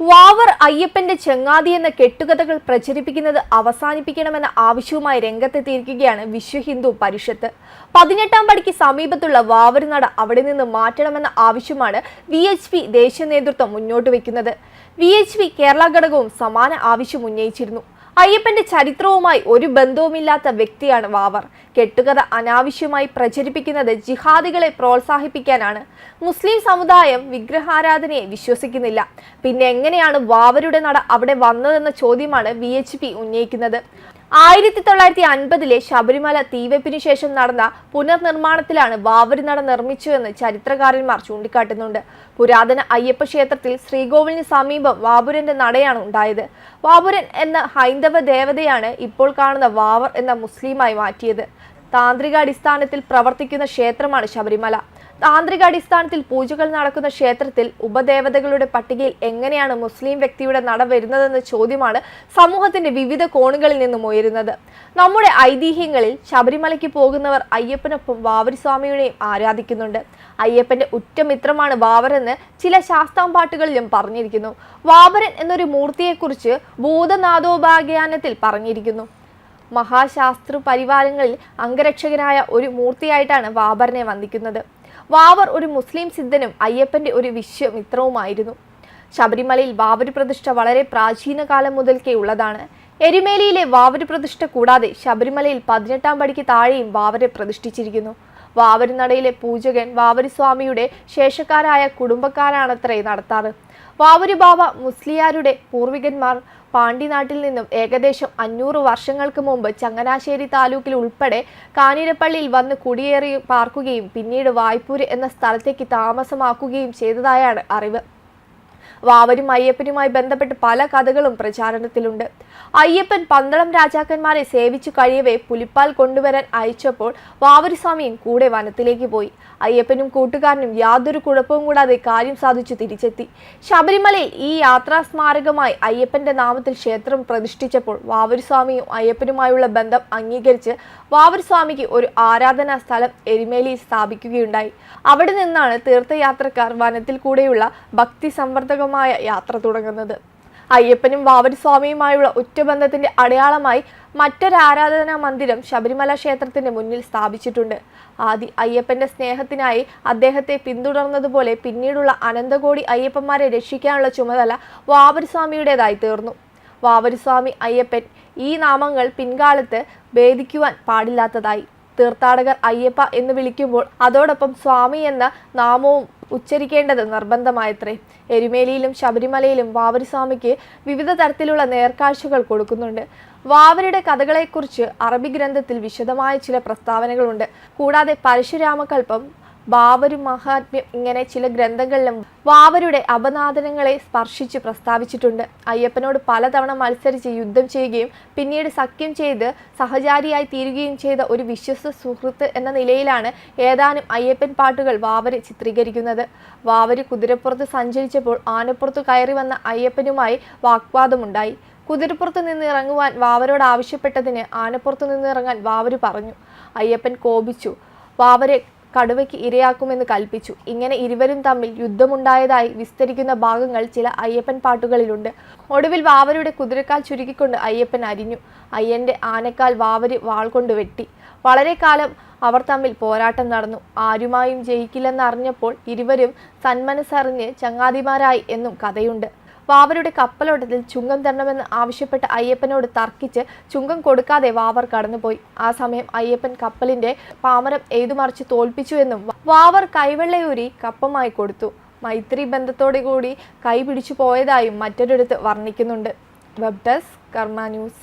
വാവർ അയ്യപ്പന്റെ ചെങ്ങാതി എന്ന കെട്ടുകഥകൾ പ്രചരിപ്പിക്കുന്നത് അവസാനിപ്പിക്കണമെന്ന ആവശ്യവുമായി രംഗത്തെത്തിയിരിക്കുകയാണ് വിശ്വ ഹിന്ദു പരിഷത്ത്. പതിനെട്ടാം പടിക്ക് സമീപത്തുള്ള വാവർ നട അവിടെ നിന്ന് മാറ്റണമെന്ന ആവശ്യമാണ് വി എച്ച് പി ദേശീയ നേതൃത്വം മുന്നോട്ട് വയ്ക്കുന്നത്. വി എച്ച് പി കേരള ഘടകവും സമാന ആവശ്യം ഉന്നയിച്ചിരുന്നു. അയ്യപ്പന്റെ ചരിത്രവുമായി ഒരു ബന്ധവുമില്ലാത്ത വ്യക്തിയാണ് വാവർ. കെട്ടുകഥ അനാവശ്യമായി പ്രചരിപ്പിക്കുന്നത് ജിഹാദികളെ പ്രോത്സാഹിപ്പിക്കാനാണ്. മുസ്ലിം സമുദായം വിഗ്രഹാരാധനയെ വിശ്വസിക്കുന്നില്ല. പിന്നെ എങ്ങനെയാണ് വാവരുടെ നട അവിടെ വന്നതെന്ന ചോദ്യമാണ് വി ഉന്നയിക്കുന്നത്. ആയിരത്തി തൊള്ളായിരത്തി അൻപതിലെ ശബരിമല തീവെപ്പിനു ശേഷം നടന്ന പുനർനിർമ്മാണത്തിലാണ് വാവരി നട നിർമ്മിച്ചുവെന്ന് ചരിത്രകാരന്മാർ ചൂണ്ടിക്കാട്ടുന്നുണ്ട്. പുരാതന അയ്യപ്പ ക്ഷേത്രത്തിൽ ശ്രീകോവിലിന് സമീപം വാപുരന്റെ നടയാണ് ഉണ്ടായത്. വാപുരൻ എന്ന ഹൈന്ദവ ദേവതയാണ് ഇപ്പോൾ കാണുന്ന വാവർ എന്ന മുസ്ലിമായി മാറ്റിയത്. താന്ത്രിക അടിസ്ഥാനത്തിൽ പ്രവർത്തിക്കുന്ന ക്ഷേത്രമാണ് ശബരിമല. താന്ത്രിക അടിസ്ഥാനത്തിൽ പൂജകൾ നടക്കുന്ന ക്ഷേത്രത്തിൽ ഉപദേവതകളുടെ പട്ടികയിൽ എങ്ങനെയാണ് മുസ്ലിം വ്യക്തിയുടെ നട വരുന്നതെന്ന ചോദ്യമാണ് സമൂഹത്തിന്റെ വിവിധ കോണുകളിൽ നിന്നും ഉയരുന്നത്. നമ്മുടെ ഐതിഹ്യങ്ങളിൽ ശബരിമലയ്ക്ക് പോകുന്നവർ അയ്യപ്പനൊപ്പം വാവരിസ്വാമിയുടെയും ആരാധിക്കുന്നുണ്ട്. അയ്യപ്പന്റെ ഉറ്റമിത്രമാണ് വാവരെന്ന് ചില ശാസ്താംപാട്ടുകളിലും പറഞ്ഞിരിക്കുന്നു. വാവരൻ എന്നൊരു മൂർത്തിയെക്കുറിച്ച് ഭൂതനാഥോപാഖ്യാനത്തിൽ പറഞ്ഞിരിക്കുന്നു. മഹാശാസ്ത്ര പരിവാരങ്ങളിൽ അംഗരക്ഷകനായ ഒരു മൂർത്തിയായിട്ടാണ് വാബറിനെ വന്ദിക്കുന്നത്. വാവർ ഒരു മുസ്ലിം സിദ്ധനും അയ്യപ്പന്റെ ഒരു വിശ്വമിത്രവുമായിരുന്നു. ശബരിമലയിൽ വാവര് പ്രതിഷ്ഠ വളരെ പ്രാചീന കാലം മുതൽക്കേ ഉള്ളതാണ്. എരുമേലിയിലെ വാവര് പ്രതിഷ്ഠ കൂടാതെ ശബരിമലയിൽ പതിനെട്ടാം പടിക്ക് താഴെയും വാവരെ പ്രതിഷ്ഠിച്ചിരിക്കുന്നു. വാവരുനടയിലെ പൂജകൻ വാവരിസ്വാമിയുടെ ശേഷക്കാരായ കുടുംബക്കാരാണത്രേ നടത്താറ്. വാവരു ബാബ മുസ്ലിയാരുടെ പൂർവികന്മാർ പാണ്ടിനാട്ടിൽ നിന്നും ഏകദേശം അഞ്ഞൂറ് വർഷങ്ങൾക്ക് മുമ്പ് ചങ്ങനാശ്ശേരി താലൂക്കിൽ ഉൾപ്പെടെ കാഞ്ഞിരപ്പള്ളിയിൽ വന്ന് കുടിയേറി പാർക്കുകയും പിന്നീട് വായ്പൂര് എന്ന സ്ഥലത്തേക്ക് താമസമാക്കുകയും ചെയ്തതായാണ് അറിവ്. വാവരും അയ്യപ്പനുമായി ബന്ധപ്പെട്ട് പല കഥകളും പ്രചാരണത്തിലുണ്ട്. അയ്യപ്പൻ പന്തളം രാജാക്കന്മാരെ സേവിച്ചു കഴിയവേ പുലിപ്പാൽ കൊണ്ടുവരാൻ അയച്ചപ്പോൾ വാവരുസ്വാമിയും കൂടെ വനത്തിലേക്ക് പോയി. അയ്യപ്പനും കൂട്ടുകാരനും യാതൊരു കുഴപ്പവും കൂടാതെ കാര്യം സാധിച്ചു തിരിച്ചെത്തി. ശബരിമലയിൽ ഈ യാത്രാ സ്മാരകമായി അയ്യപ്പന്റെ നാമത്തിൽ ക്ഷേത്രം പ്രതിഷ്ഠിച്ചപ്പോൾ വാവരുസ്വാമിയും അയ്യപ്പനുമായുള്ള ബന്ധം അംഗീകരിച്ച് വാവരുസ്വാമിക്ക് ഒരു ആരാധനാ സ്ഥലം എരുമേലിയിൽ സ്ഥാപിക്കുകയുണ്ടായി. അവിടെ നിന്നാണ് തീർത്ഥയാത്രക്കാർ വനത്തിൽ കൂടെയുള്ള ഭക്തി സംവർദ്ധകമായ യാത്ര തുടങ്ങുന്നത്. അയ്യപ്പനും വാവരിസ്വാമിയുമായുള്ള ഉറ്റബന്ധത്തിന്റെ അടയാളമായി മറ്റൊരു ആരാധനാ മന്ദിരം ശബരിമല ക്ഷേത്രത്തിന്റെ മുന്നിൽ സ്ഥാപിച്ചിട്ടുണ്ട്. ആദി അയ്യപ്പന്റെ സ്നേഹത്തിനായി അദ്ദേഹത്തെ പിന്തുടർന്നതുപോലെ പിന്നീടുള്ള അനന്തകോടി അയ്യപ്പന്മാരെ രക്ഷിക്കാനുള്ള ചുമതല വാവരിസ്വാമിയുടേതായി തീർന്നു. വാവരുസ്വാമി അയ്യപ്പൻ ഈ നാമങ്ങൾ പിൻകാലത്ത് ഭേദിക്കുവാൻ പാടില്ലാത്തതായി. തീർത്ഥാടകർ അയ്യപ്പ എന്ന് വിളിക്കുമ്പോൾ അതോടൊപ്പം സ്വാമി എന്ന നാമവും ഉച്ചരിക്കേണ്ടത് നിർബന്ധമായത്രേ. എരുമേലിയിലും ശബരിമലയിലും വാവരിസ്വാമിക്ക് വിവിധ തരത്തിലുള്ള നേർക്കാഴ്ചകൾ കൊടുക്കുന്നുണ്ട്. വാവരുടെ കഥകളെക്കുറിച്ച് അറബി ഗ്രന്ഥത്തിൽ വിശദമായ ചില പ്രസ്താവനകളുണ്ട്. കൂടാതെ പരശുരാമകൽപ്പം ബാബരു മഹാത്മ്യം ഇങ്ങനെ ചില ഗ്രന്ഥങ്ങളിലും വാവരുടെ അപനാദനങ്ങളെ സ്പർശിച്ച് പ്രസ്താവിച്ചിട്ടുണ്ട്. അയ്യപ്പനോട് പലതവണ മത്സരിച്ച് യുദ്ധം ചെയ്യുകയും പിന്നീട് സഖ്യം ചെയ്ത് സഹചാരിയായി തീരുകയും ചെയ്ത ഒരു വിശ്വസ്ത സുഹൃത്ത് എന്ന നിലയിലാണ് ഏതാനും അയ്യപ്പൻ പാട്ടുകൾ വാവര് ചിത്രീകരിക്കുന്നത്. വാവര് കുതിരപ്പുറത്ത് സഞ്ചരിച്ചപ്പോൾ ആനപ്പുറത്ത് കയറി വന്ന അയ്യപ്പനുമായി വാഗ്വാദമുണ്ടായി കുതിരപ്പുറത്ത് നിന്ന് ഇറങ്ങുവാൻ വാവരോട് ആവശ്യപ്പെട്ടതിന് ആനപ്പുറത്ത് നിന്ന് ഇറങ്ങാൻ വാവര് പറഞ്ഞു. അയ്യപ്പൻ കോപിച്ചു. വാവരെ കടുവയ്ക്ക് ഇരയാക്കുമെന്ന് കൽപ്പിച്ചു. ഇങ്ങനെ ഇരുവരും തമ്മിൽ യുദ്ധമുണ്ടായതായി വിസ്തരിക്കുന്ന ഭാഗങ്ങൾ ചില അയ്യപ്പൻ പാട്ടുകളിലുണ്ട്. ഒടുവിൽ വാവരുടെ കുതിരക്കാൽ ചുരുക്കിക്കൊണ്ട് അയ്യപ്പൻ അരിഞ്ഞു. അയ്യന്റെ ആനക്കാൽ വാവര് വാൾ കൊണ്ട് വെട്ടി. വളരെ കാലം അവർ തമ്മിൽ പോരാട്ടം നടന്നു. ആരുമായും ജയിക്കില്ലെന്നറിഞ്ഞപ്പോൾ ഇരുവരും സന്മനസ്സറിഞ്ഞ് ചങ്ങാതിമാരായി എന്നും കഥയുണ്ട്. വാവരുടെ കപ്പലോട്ടത്തിൽ ചുങ്കം തരണമെന്ന് ആവശ്യപ്പെട്ട അയ്യപ്പനോട് തർക്കിച്ച് ചുങ്കം കൊടുക്കാതെ വാവർ കടന്നുപോയി. ആ സമയം അയ്യപ്പൻ കപ്പലിന്റെ പാമരം ഏതുമറിച്ച് തോൽപ്പിച്ചു എന്നും വാവർ കൈവെള്ളയൂരി കപ്പമായി കൊടുത്തു. മൈത്രി ബന്ധത്തോടെ കൂടി കൈപിടിച്ചു പോയതായും മറ്റൊരിടത്ത് വർണിക്കുന്നുണ്ട്. Web desk Karma news.